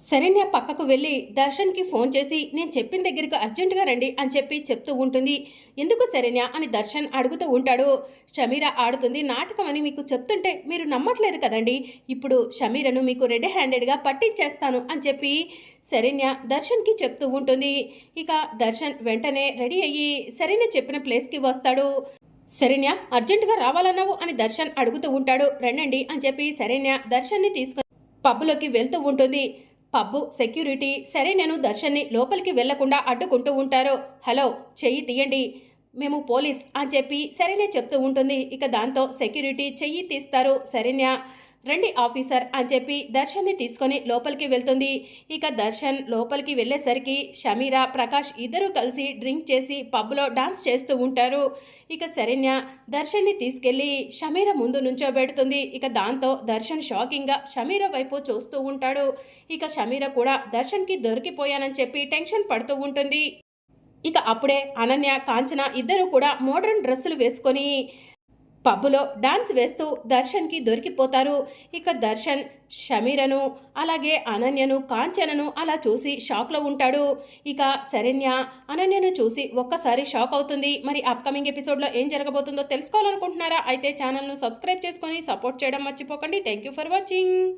శరణ్య పక్కకు వెళ్ళి దర్శన్కి ఫోన్ చేసి నేను చెప్పిన దగ్గరికి అర్జెంటుగా రండి అని చెప్పి చెప్తూ ఉంటుంది. ఎందుకు శరణ్య? అని దర్శన్ అడుగుతూ ఉంటాడు. షమీర ఆడుతుంది. నాటకం అని మీకు చెప్తుంటే మీరు నమ్మట్లేదు కదండి. ఇప్పుడు షమీరను మీకు రెడ్ హ్యాండెడ్గా పట్టించేస్తాను అని చెప్పి శరణ్య దర్శన్కి చెప్తూ ఉంటుంది. ఇక దర్శన్ వెంటనే రెడీ అయ్యి శరణ్య చెప్పిన ప్లేస్కి వస్తాడు. శరణ్య అర్జెంటుగా రావాలన్నావు? అని దర్శన్ అడుగుతూ ఉంటాడు. రండండి అని చెప్పి శరణ్య దర్శన్ని తీసుకొని పబ్బులోకి వెళ్తూ ఉంటుంది. పబ్బు సెక్యూరిటీ సరే నేను దర్శన్ని లోపలికి వెళ్ళకుండా అడ్డుకుంటూ ఉంటారు? హలో చెయ్యి తీయండి. మేము పోలీస్ అని చెప్పి సరేనే చెప్తూ ఉంటుంది. ఇక దాంతో సెక్యూరిటీ చెయ్యి తీస్తారు సరేనా? రండి ఆఫీసర్ అని చెప్పి దర్శన్ని తీసుకొని లోపలికి వెళ్తుంది. ఇక దర్శన్ లోపలికి వెళ్ళేసరికి షమీరా ప్రకాష్ ఇద్దరూ కలిసి డ్రింక్ చేసి పబ్లో డాన్స్ చేస్తూ ఉంటారు. ఇక శరణ్య దర్శన్ని తీసుకెళ్ళి షమీర ముందు నుంచోబెడుతుంది. ఇక దాంతో దర్శన్ షాకింగ్గా షమీర వైపు చూస్తూ ఉంటాడు. ఇక షమీర కూడా దర్శన్కి దొరికిపోయానని చెప్పి టెన్షన్ పడుతూ ఉంటుంది. ఇక అప్పుడే అనన్య కాంచన ఇద్దరు కూడా మోడర్న్ డ్రెస్సులు వేసుకొని పబ్బులో డాన్స్ వేస్తూ దర్శన్కి దొరికిపోతారు. ఇక దర్శన్ షమీరను అలాగే అనన్యను కాంచనను అలా చూసి షాక్లో ఉంటాడు. ఇక శరణ్య అనన్యను చూసి ఒక్కసారి షాక్ అవుతుంది. మరి అప్కమింగ్ ఎపిసోడ్లో ఏం జరగబోతుందో తెలుసుకోవాలనుకుంటున్నారా? అయితే ఛానల్ను సబ్స్క్రైబ్ చేసుకొని సపోర్ట్ చేయడం మర్చిపోకండి. Thank you for watching.